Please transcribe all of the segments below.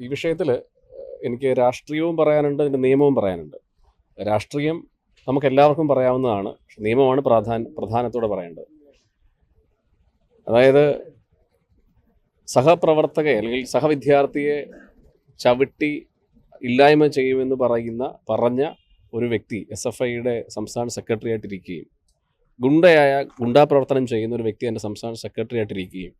ഈ വിഷയത്തിൽ എനിക്ക് രാഷ്ട്രീയവും പറയാനുണ്ട് അതിന്റെ നിയമവും പറയാനുണ്ട്. രാഷ്ട്രീയം നമുക്ക് എല്ലാവർക്കും പറയാവുന്നതാണ് പക്ഷെ നിയമമാണ് പ്രാധാന പ്രധാനത്തോടെ പറയേണ്ടത്. അതായത് സഹപ്രവർത്തകയെ അല്ലെങ്കിൽ സഹവിദ്യാർത്ഥിയെ ചവിട്ടി ഇല്ലായ്മ ചെയ്യുമെന്ന് പറയുന്ന പറഞ്ഞ ഒരു വ്യക്തി എസ് എഫ് ഐയുടെ സംസ്ഥാന സെക്രട്ടറി ആയിട്ടിരിക്കുകയും ഗുണ്ടയായ ഗുണ്ടാ പ്രവർത്തനം ചെയ്യുന്ന ഒരു വ്യക്തി എന്റെ സംസ്ഥാന സെക്രട്ടറി ആയിട്ടിരിക്കുകയും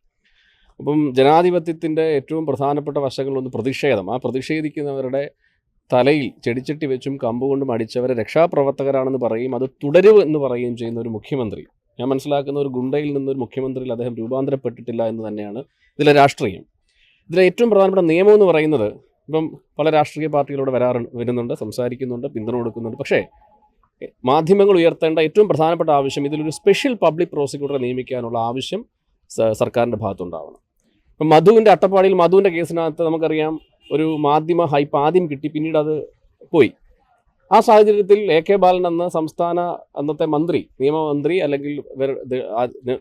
അപ്പം ജനാധിപത്യത്തിന്റെ ഏറ്റവും പ്രധാനപ്പെട്ട വശങ്ങളൊന്ന് പ്രതിഷേധം. ആ പ്രതിഷേധിക്കുന്നവരുടെ തലയിൽ ചെടിച്ചട്ടി വെച്ചും കമ്പ് കമ്പുകൊണ്ടും അടിച്ചവരെ രക്ഷാപ്രവർത്തകരാണെന്ന് പറയും. അത് തുടരും എന്ന് പറയുകയും ചെയ്യുന്ന ഒരു മുഖ്യമന്ത്രി. ഞാൻ മനസ്സിലാക്കുന്ന ഒരു ഗുണ്ടയിൽ നിന്നൊരു മുഖ്യമന്ത്രിയിൽ അദ്ദേഹം രൂപാന്തരപ്പെട്ടിട്ടില്ല എന്ന് തന്നെയാണ് ഇതിലെ രാഷ്ട്രീയം. ഇതിലെ ഏറ്റവും പ്രധാനപ്പെട്ട നിയമം എന്ന് പറയുന്നത് ഇപ്പം പല രാഷ്ട്രീയ പാർട്ടികളോട് വരാറ് വരുന്നുണ്ട് സംസാരിക്കുന്നുണ്ട് പിന്തുണ കൊടുക്കുന്നുണ്ട്. പക്ഷേ മാധ്യമങ്ങൾ ഉയർത്തേണ്ട ഏറ്റവും പ്രധാനപ്പെട്ട ആവശ്യം ഇതിലൊരു സ്പെഷ്യൽ പബ്ലിക് പ്രോസിക്യൂട്ടറെ നിയമിക്കാനുള്ള ആവശ്യം സർക്കാരിന്റെ ഭാഗത്തുണ്ടാവണം. ഇപ്പം മധുവിന്റെ അട്ടപ്പാടിയിൽ മധുവിന്റെ കേസിനകത്ത് നമുക്കറിയാം ഒരു മാധ്യമ ഹൈപ്പ് ആദ്യം കിട്ടി പിന്നീട് അത് പോയി. ആ സാഹചര്യത്തിൽ എ കെ ബാലൻ എന്ന സംസ്ഥാന അന്നത്തെ മന്ത്രി നിയമമന്ത്രി അല്ലെങ്കിൽ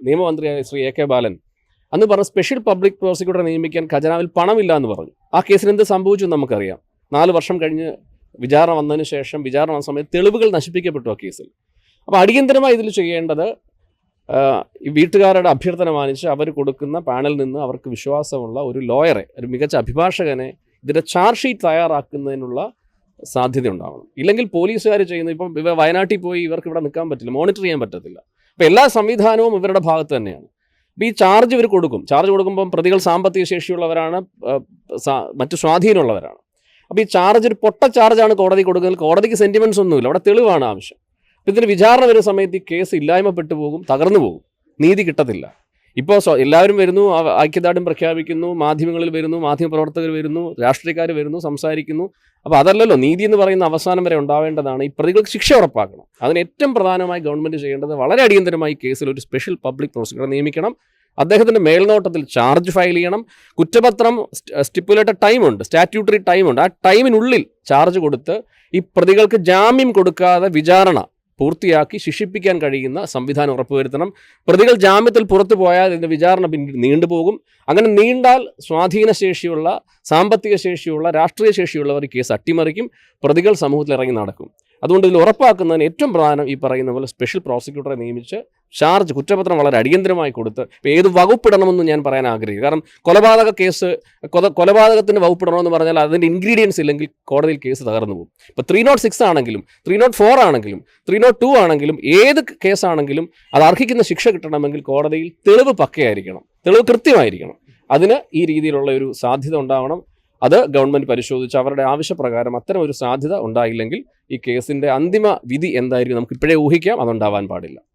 നിയമമന്ത്രിയായ ശ്രീ എ കെ ബാലൻ അന്ന് പറഞ്ഞ സ്പെഷ്യൽ പബ്ലിക് പ്രോസിക്യൂട്ടറെ നിയമിക്കാൻ ഖജനാവിൽ പണമില്ല എന്ന് പറഞ്ഞു. ആ കേസിന് എന്ത് സംഭവിച്ചു നമുക്കറിയാം. നാല് വർഷം കഴിഞ്ഞ് വിചാരണ വന്നതിന് ശേഷം വിചാരണ വന്ന സമയത്ത് തെളിവുകൾ നശിപ്പിക്കപ്പെട്ടു ആ കേസിൽ. അപ്പോൾ അടിയന്തരമായി ഇതിൽ ചെയ്യേണ്ടത് വീട്ടുകാരുടെ അഭ്യർത്ഥന മാനിച്ച് അവർ കൊടുക്കുന്ന പാനലിൽ നിന്ന് അവർക്ക് വിശ്വാസമുള്ള ഒരു ലോയറെ ഒരു മികച്ച അഭിഭാഷകനെ ഇതിന്റെ ചാർജ് ഷീറ്റ് തയ്യാറാക്കുന്നതിനുള്ള സാധ്യത ഉണ്ടാവണം ഇല്ലെങ്കിൽ പോലീസുകാർ ചെയ്യുന്ന ഇപ്പം ഇവ വയനാട്ടിൽ പോയി ഇവർക്ക് ഇവിടെ നിൽക്കാൻ പറ്റില്ല മോണിറ്റർ ചെയ്യാൻ പറ്റത്തില്ല. അപ്പോൾ എല്ലാ സംവിധാനവും ഇവരുടെ ഭാഗത്ത് തന്നെയാണ്. അപ്പോൾ ഈ ചാർജ് ഇവർ കൊടുക്കും. ചാർജ് കൊടുക്കുമ്പം പ്രതികൾ സാമ്പത്തിക ശേഷിയുള്ളവരാണ് മറ്റു സ്വാധീനമുള്ളവരാണ്. അപ്പോൾ ഈ ചാർജ് ഒരു പൊട്ട ചാർജാണ് കോടതി കൊടുക്കുന്നത്. കോടതിക്ക് സെന്റിമെന്റ്സ് ഒന്നുമില്ല. അവിടെ തെളിവാണ് ആവശ്യം. ഇതിന് വിചാരണ വരുന്ന സമയത്ത് ഈ കേസ് ഇല്ലായ്മപ്പെട്ടു പോകും തകർന്നു പോകും. നീതി കിട്ടത്തില്ല. ഇപ്പോൾ എല്ലാവരും വരുന്നു ഐക്യദാർഢ്യം പ്രഖ്യാപിക്കുന്നു മാധ്യമങ്ങളിൽ വരുന്നു മാധ്യമപ്രവർത്തകർ വരുന്നു രാഷ്ട്രീയക്കാർ വരുന്നു സംസാരിക്കുന്നു. അപ്പോൾ അതല്ലല്ലോ നീതി എന്ന് പറയുന്ന അവസാനം വരെ ഉണ്ടാവേണ്ടതാണ് ഈ പ്രതികൾക്ക് ശിക്ഷ ഉറപ്പാക്കണം. അതിന് ഏറ്റവും പ്രധാനമായി ഗവൺമെന്റ് ചെയ്യേണ്ടത് വളരെ അടിയന്തരമായി കേസിൽ ഒരു സ്പെഷ്യൽ പബ്ലിക് പ്രോസിക്യൂട്ടർ നിയമിക്കണം. അദ്ദേഹത്തിന്റെ മേൽനോട്ടത്തിൽ ചാർജ് ഫയൽ ചെയ്യണം. കുറ്റപത്രം സ്റ്റിപ്പുലേറ്റഡ് ടൈമുണ്ട് സ്റ്റാറ്റ്യൂട്ടറി ടൈമുണ്ട് ആ ടൈമിനുള്ളിൽ ചാർജ് കൊടുത്ത് ഈ പ്രതികൾക്ക് ജാമ്യം കൊടുക്കാതെ വിചാരണ പൂർത്തിയാക്കി ശിക്ഷിപ്പിക്കാൻ കഴിയുന്ന സംവിധാനം ഉറപ്പുവരുത്തണം. പ്രതികൾ ജാമ്യത്തിൽ പുറത്തു പോയാൽ ഇതിന്റെ വിചാരണ പിന്നീട് നീണ്ടുപോകും. അങ്ങനെ നീണ്ടാൽ സ്വാധീനശേഷിയുള്ള സാമ്പത്തിക ശേഷിയുള്ള രാഷ്ട്രീയ ശേഷിയുള്ളവർ കേസ് അട്ടിമറിക്കും. പ്രതികൾ സമൂഹത്തിൽ ഇറങ്ങി നടക്കും. അതുകൊണ്ട് ഇതിൽ ഉറപ്പാക്കുന്നതിന് ഏറ്റവും പ്രധാനം ഈ പറയുന്ന പോലെ സ്പെഷ്യൽ പ്രോസിക്യൂട്ടറെ നിയമിച്ച് ചാർജ് കുറ്റപത്രം വളരെ അടിയന്തരമായി കൊടുത്ത് ഇപ്പോൾ ഏത് വകുപ്പിടണമെന്ന് ഞാൻ പറയാൻ ആഗ്രഹിക്കും കാരണം കൊലപാതക കേസ് കൊല കൊലപാതകത്തിന് വകുപ്പിടണമെന്ന് പറഞ്ഞാൽ അതിന്റെ ഇൻഗ്രീഡിയൻസ് ഇല്ലെങ്കിൽ കോടതിയിൽ കേസ് തകർന്നു പോകും. ഇപ്പോൾ ത്രീ നോട്ട് സിക്സ് ആണെങ്കിലും ത്രീ നോട്ട് ഫോർ ആണെങ്കിലും ത്രീ നോട്ട് ടു ആണെങ്കിലും ഏത് കേസാണെങ്കിലും അത് അർഹിക്കുന്ന ശിക്ഷ കിട്ടണമെങ്കിൽ കോടതിയിൽ തെളിവ് പക്കയായിരിക്കണം. തെളിവ് കൃത്യമായിരിക്കണം. അതിന് ഈ രീതിയിലുള്ള ഒരു സാധ്യത ഉണ്ടാവണം. അത് ഗവൺമെന്റ് പരിശോധിച്ച് അവരുടെ ആവശ്യപ്രകാരം അത്തരം ഒരു സാധ്യത ഉണ്ടായില്ലെങ്കിൽ ഈ കേസിന്റെ അന്തിമ വിധി എന്തായിരിക്കും നമുക്ക് ഇപ്പോഴേ ഊഹിക്കാം അതുണ്ടാവാൻ പാടില്ല.